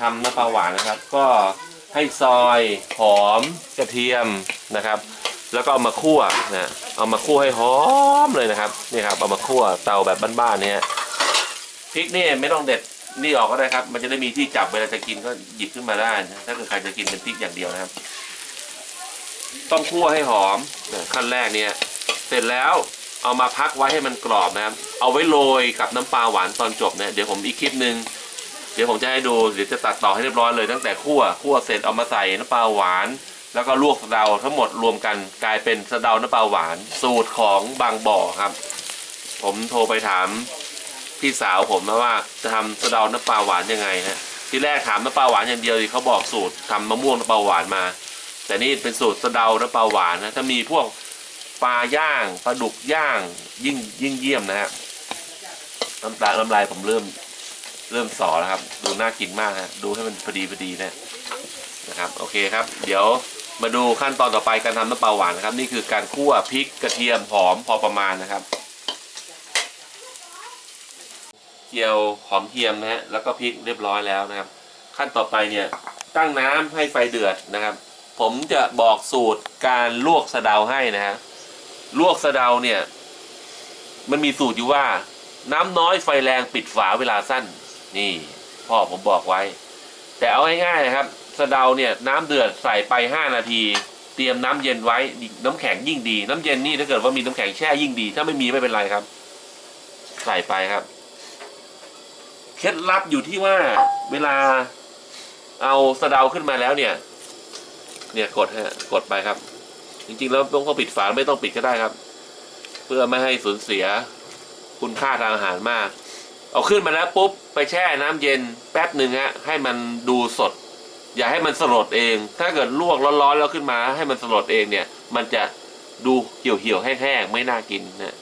ทำน้ำปลาหวานนะครับ ก็ให้ซอยหอมกระเทียมนะครับ แล้วก็เอามาคั่วนะเอามาคั่วให้หอมเลยนะครับนี่ครับเอามาคั่วเตาแบบบ้านๆเนี่ยพริกนี่ไม่ต้องเด็ดนี่ออกก็ได้ครับ มันจะได้มีที่จับเวลาจะกินก็หยิบขึ้นมาได้นะถ้าเกิดใครจะกินเป็นพริกอย่างเดียวนะครับ ต้องคั่วให้หอมขั้นแรกเนี่ยเสร็จแล้วเอามาพักไว้ให้มันกรอบนะครับ เอาไว้โรยกับน้ำปลาหวานตอนจบเนี่ยเดี๋ยวผมอีกคลิปหนึ่ง ดี๋ยวผมจะให้ดูเดี๋ยวจะตัดต่อให้เรียบร้อยเลยตั้งแต่คั่วคั่วเสร็จเอามาใส่น้ำปลาหวาน แล้วก็ลวกสะเดาทั้งหมดรวมกันกลายเป็นสะเดาน้ำปลาหวาน สูตรของบางบ่อครับ ผมโทรไปถามพี่สาวผมนะว่าจะทำสะเดาน้ำปลาหวานยังไงฮะที่แรกถามน้ำปลาหวานอย่างเดียวเขาบอกสูตรทำมะม่วงน้ำปลาหวานมา แต่นี่เป็นสูตรสะเดาน้ำปลาหวานนะถ้ามีพวกปลาย่างปลาดุกย่างยิ่งยิ่งเยี่ยมนะฮะน้ำตาน้ำลายผมเริ่ม เริ่มสอแล้วครับ ดูน่ากินมากฮะดูให้มันพอดีพอดีนะนะครับโอเคครับ เดี๋ยวมาดูขั้นตอนต่อไปการทำน้ำปลาหวานนะครับ นี่คือการคั่วพริกกระเทียมหอมพอประมาณนะครับเจียวหอมเทียมนะฮะแล้วก็พริกเรียบร้อยแล้วนะครับ ขั้นต่อไปเนี่ยตั้งน้ำให้ไฟเดือดนะครับ ผมจะบอกสูตรการลวกสะเดาให้นะฮะลวกสะเดาเนี่ย มันมีสูตรอยู่ว่า น้ำน้อยไฟแรงปิดฝาเวลาสั้น นี่พ่อผมบอกไว้ แต่เอาง่ายๆนะครับสะเดาเนี่ยน้ำเดือดใส่ไปห้านาที เตรียมน้ำเย็นไว้น้ำแข็งยิ่งดี น้ำเย็นนี่ถ้าเกิดว่ามีน้ำแข็งแช่ยิ่งดี ถ้าไม่มีไม่เป็นไรครับ ใส่ไปครับเคล็ดลับอยู่ที่ว่าเวลาเอาสะเดาขึ้นมาแล้วเนี่ย เนี่ยกดฮะกดไปครับ จริงๆ แล้วต้องปิดฝาไม่ต้องปิดก็ได้ครับ เพื่อไม่ให้สูญเสียคุณค่าทางอาหารมาก เอาขึ้นมาแล้วปุ๊บไปแช่น้ำเย็นแป๊บหนึ่งฮะให้มันดูสด อย่าให้มันสลดเอง ถ้าเกิดลวกร้อนๆแล้วขึ้นมาให้มันสลดเองเนี่ย มันจะดูเหี่ยวเหี่ยวๆแห้งๆไม่น่ากินนะ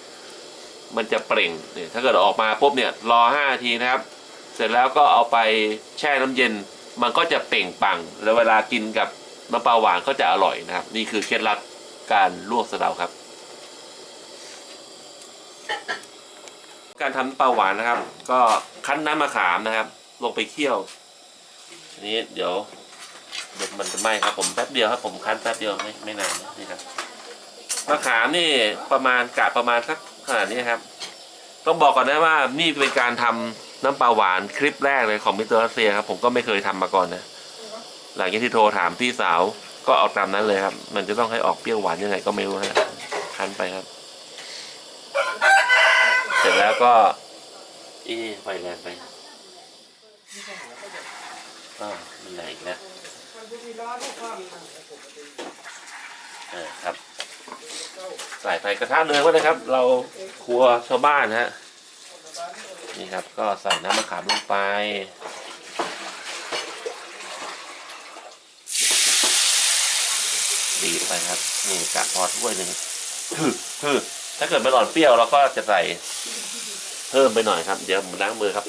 มันจะเปล่งเนี่ยถ้าเกิดออกมาปุ๊บเนี่ยรอห้านาทีนะครับ เสร็จแล้วก็เอาไปแช่น้ำเย็น มันก็จะเปล่งปัง แล้วเวลากินกับน้ำปลาหวานก็จะอร่อยนะครับ นี่คือเคล็ดลับการลวกสะเดาครับ การทำปลาหวานนะครับ ก็คั้นน้ำมะขามนะครับ ลงไปเคี่ยวอันนี้เดี๋ยวเดี๋ยวมันจะไหม้ครับผมแป๊บเดียวครับผมคั้นแป๊บเดียวไม่ไม่นานนี่ครับมะขามนี่ประมาณกะประมาณสักขนาดนี้ครับ ต้องบอกก่อนนะว่านี่เป็นการทำน้ำปลาหวานคลิปแรกเลยของมิสเตอร์รัสเซียครับ ผมก็ไม่เคยทำมาก่อนนะ หลังจากที่โทรถามพี่สาวก็เอาตามนั้นเลยครับ มันจะต้องให้ออกเปรี้ยวหวานยังไงก็ไม่รู้ฮะคั้นไปครับ ร็จแล้วก็อีไฟแรงไปอ้ามันแรงอีกแล้วเออครับใส่ไปกระทะเนยก็นะครับ เราครัวชาวบ้านฮะนี่ครับก็ใส่น้ำมะขามลงไปดีไปครับ นี่กะพอถ้วยหนึ่งคือคือ ถ้าเกิดมันอ่อนเปรี้ยวเราก็จะใส่เพิ่มไปหน่อยครับ เดี๋ยวผมล้างมือครับ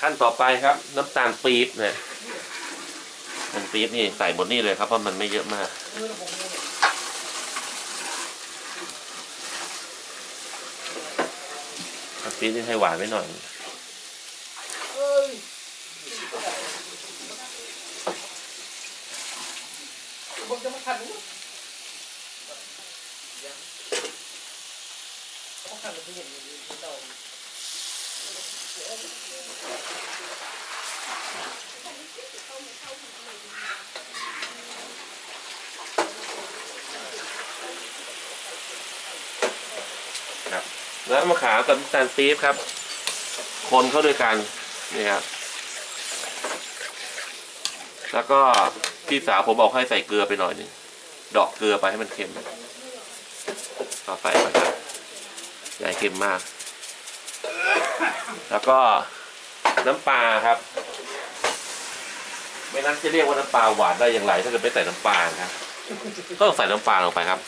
ขั้นต่อไปครับ น้ำตาลปี๊บเนี่ยน้ำปี๊บนี่ใส่หมดนี่เลยครับเพราะมันไม่เยอะมากปี๊บนี่ให้หวานไว้หน่อย แล้วมะขามกับน้ำตาลปี๊บครับ คนเข้าด้วยกันนี่ครับแล้วก็พี่สาวผมบอกให้ใส่เกลือไปหน่อยนึงดอกเกลือไปให้มันเค็มเอาใส่ไปครับอย่าให้เค็มมาก แล้วก็น้ำปลาครับ ไม่นั้นจะเรียกว่าน้ำปลาหวานได้อย่างไร ถ้าเกิดไม่ใส่น้ำปลาครับก็ต้องใส่น้ำปลาลงไปครับ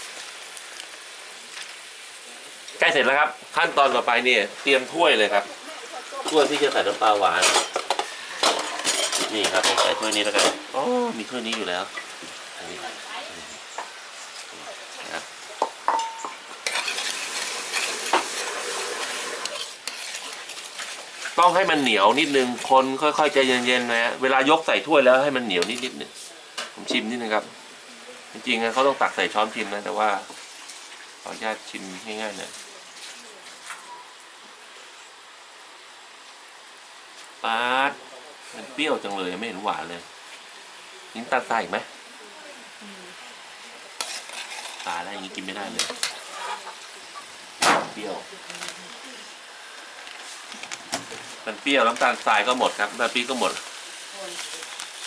ล้เสร็จแล้วครับ ขั้นตอนต่อไปเนี่ยเตรียมถ้วยเลยครับถ้วยที่จะใส่น้ำปลาหวาน นี่ครับผมใส่ถ้วยนี้แล้วกันอ๋อมีถ้วยนี้อยู่แล้วอันนี้นะครับต้องให้มันเหนียวนิดนึง คนค่อยๆใจเย็นๆนะฮะเวลายกใส่ถ้วยแล้วให้มันเหนียวนิดนิดนึงผมชิมนิดนึงครับ จริงๆอะเขาต้องตักใส่ช้อนชิมนะ แต่ว่าขออนุญาตชิมง่ายๆหน่อย ปาดมันเปรี้ยวจังเลยไม่เห็นหวานเลยนิ้นตัดใส่อีกไหมตายแล้วอย่างนี้กินไม่ได้เลย เปรี้ยว มันเปรี้ยวน้ำตาลทรายก็หมดครับน้ำปีก็หมด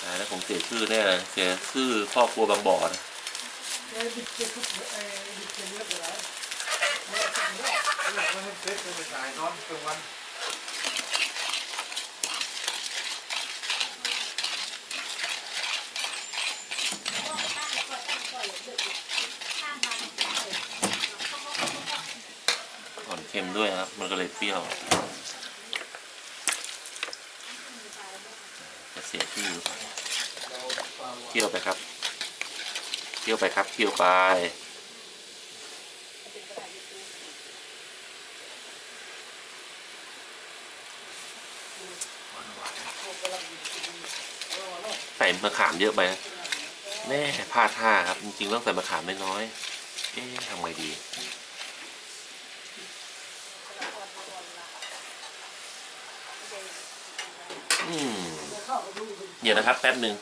ตาแล้วผมเสียชื่อแน่เลยเสียชื่อพ่อบครัวบางบ่อนะ อ่อนเค็มด้วยครับ มันก็เลยเปรี้ยวจะเสียชื่อหรือเปล่าเคี่ยวไปครับเคี่ยวไปครับเคี่ยวไปใส่มะขามเยอะไปนะแม่พลาดท่าครับ จริงๆต้องใส่มะขามไม่น้อย เอ๊ะทำไงดี อืมเดี๋ยวนะครับแป๊บหนึ่ง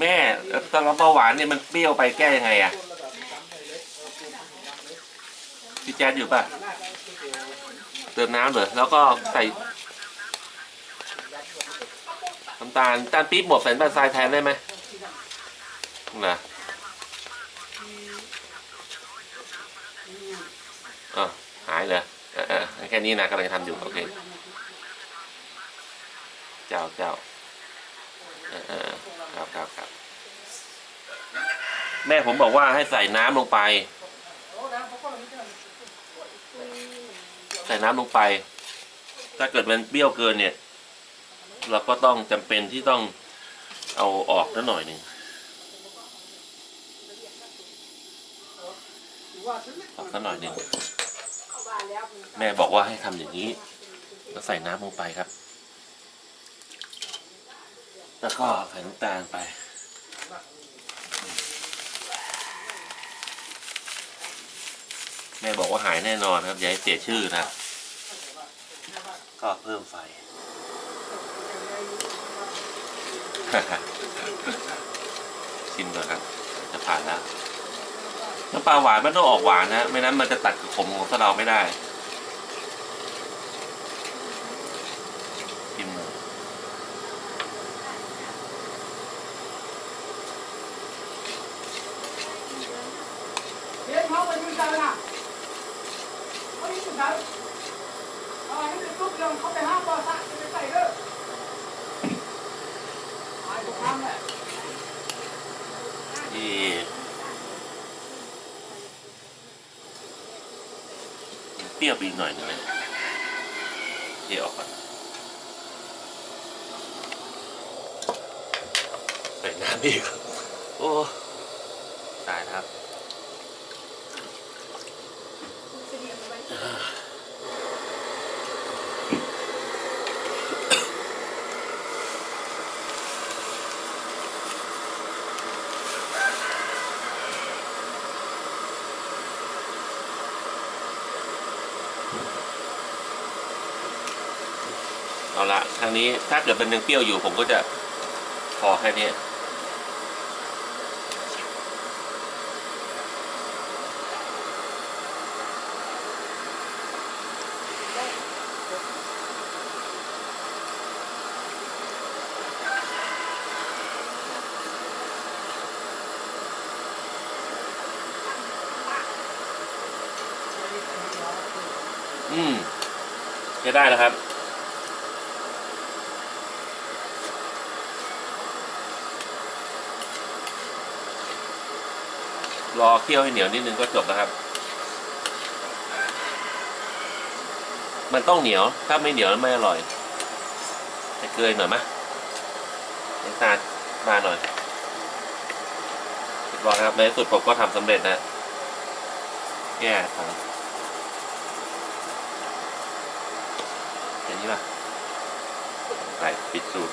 แม่เอ่อตอนเราเบาหวานเนี่ยมันเปรี้ยวไปแก้ยังไงอะพี่แจ๊ดอยู่ป่ะเติมน้ำเหรอแล้วก็ใส่น้ำตาลน้ำตาลปี๊บหมดใส่น้ำตาทรายแทนได้ไหมเห อ๋อหายเลยเออเออแค่นี้นะกำลังจะทำอยู่โอเค เจ้าเจ้าเออครับครับครับแม่ผมบอกว่าให้ใส่น้ำลงไป ใส่น้ำลงไป ถ้าเกิดมันเปรี้ยวเกินเนี่ย เราก็ต้องจำเป็นที่ต้องเอาออกนิดหน่อยหนึ่งออกสักหน่อยหนึ่ง แม่บอกว่าให้ทำอย่างนี้ แล้วใส่น้ำลงไปครับ แล้วก็ใส่น้ำตาลไป แม่บอกว่าหายแน่นอนครับ อย่าให้เสียชื่อนะ ก็เพิ่มไฟชิมก่อนครับ จะผ่านแล้ว น้ำปลาหวานมันต้องออกหวานนะไม่นั้นมันจะตัดกับขมของสะเดาไม่ได้ชิมหน่อยเดี๋ยวเขาไปยืนกันนะเขายืนกันเอาให้เป็นตุ๊กเรื่องเขาไปห้ามบอสะจะไปใส่เด้อ หายทุกครั้งแหละอีเปรี้ยวไปอีกหน่อยหนึงนะเทออกก่อนใส่น้ำอีก โอ้ ตายแล้วครับ เอาละทางนี้ถ้าเกิดเป็นยังเปรี้ยวอยู่ผมก็จะพอแค่นี้อืมจะได้แล้วครับ รอเคี่ยวให้เหนียวนิดนึงก็จบแล้วครับ มันต้องเหนียว ถ้าไม่เหนียวไม่อร่อยใส่เกลือหน่อยไหมน้ำตาลมาหน่อยเรียบร้อยครับในที่สุดผมก็ทำสำเร็จนะแก้ทำอย่างนี้ป่ะใส่ปิดสูตร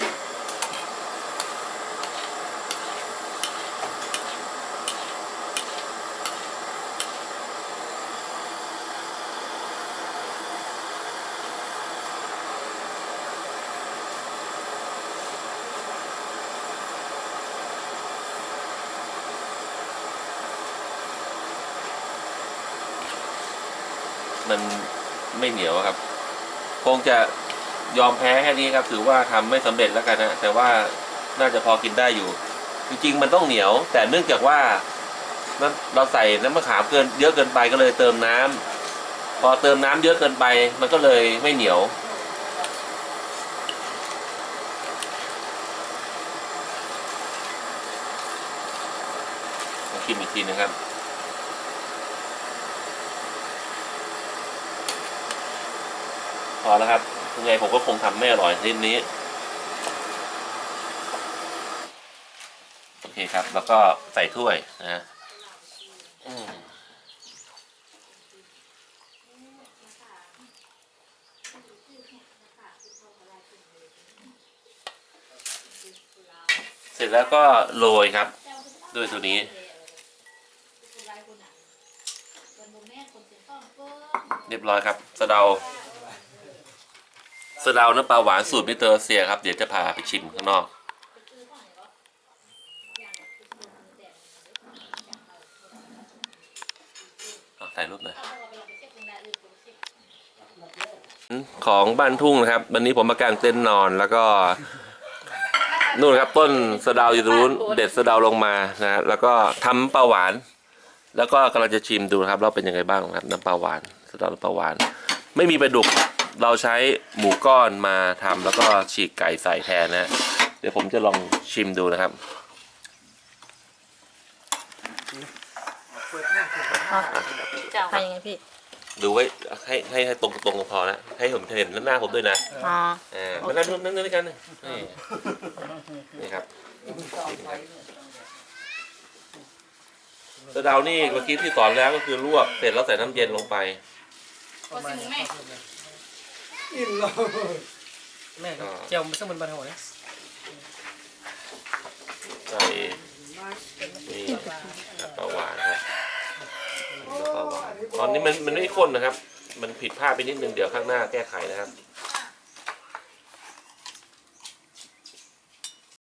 มันไม่เหนียวครับ คงจะยอมแพ้แค่นี้ครับ ถือว่าทำไม่สำเร็จแล้วกันนะแต่ว่าน่าจะพอกินได้อยู่ จริงๆ มันต้องเหนียว แต่เนื่องจากว่าเราใส่น้ำมะขามเกินเยอะเกินไปก็เลยเติมน้ำพอเติมน้ำเยอะเกินไป มันก็เลยไม่เหนียวมาชิมอีกทีนะครับ อแล้วครับยังไงผมก็คงทำไม่อร่อยทีนี้ โอเคครับ แล้วก็ใส่ถ้วยนะเสร็จแล้วก็โรยครับ ด้วยตัวนี้เรียบร้อยครับ สะเดา สะเดาน้ำปลาหวานสูตรมิเตอร์เซียครับ เดี๋ยวจะพาไปชิมข้างนอก เอาถ่ายรูปหน่อยของบ้านทุ่งนะครับ วันนี้ผมมากางเต็นท์นอนแล้วก็ นู่นครับต้นสะเดาอยู่ตรงนู้นเด็ดสะเดาวลงมานะฮะแล้วก็ทำปลาหวาน แล้วก็กำลังจะชิมดูนะครับว่าเป็นยังไงบ้างครับน้ำปลาหวานสะเดาวน้ำปลาหวาน ไม่มีปลาดุก เราใช้หมูก้อนมาทำแล้วก็ฉีกไก่ใส่แทนนะ เดี๋ยวผมจะลองชิมดูนะครับเอาไปยังไงพี่ ดูไว้ให้ให้ให้ตรงตรงพอนะ ให้ผมเห็นหน้าผมด้วยนะอ๋ออ่ามานั่งนั่งนั่งด้วยกันนะนี่นี่ครับสะเดานี่เมื่อกี้ที่สอนแล้วก็คือลวกเสร็จแล้วใส่น้ำเย็นลงไป อิ่มเลยแม่ครับเจียวมันซึ่งมันบันหัวเนี่ยใส่นี่น้ำปลาหวานครับน้ำปลาหวานตอนนี้มันมันไม่ข้นนะครับ มันผิดพลาดไปนิดนึงเดี๋ยวข้างหน้าแก้ไขนะครับ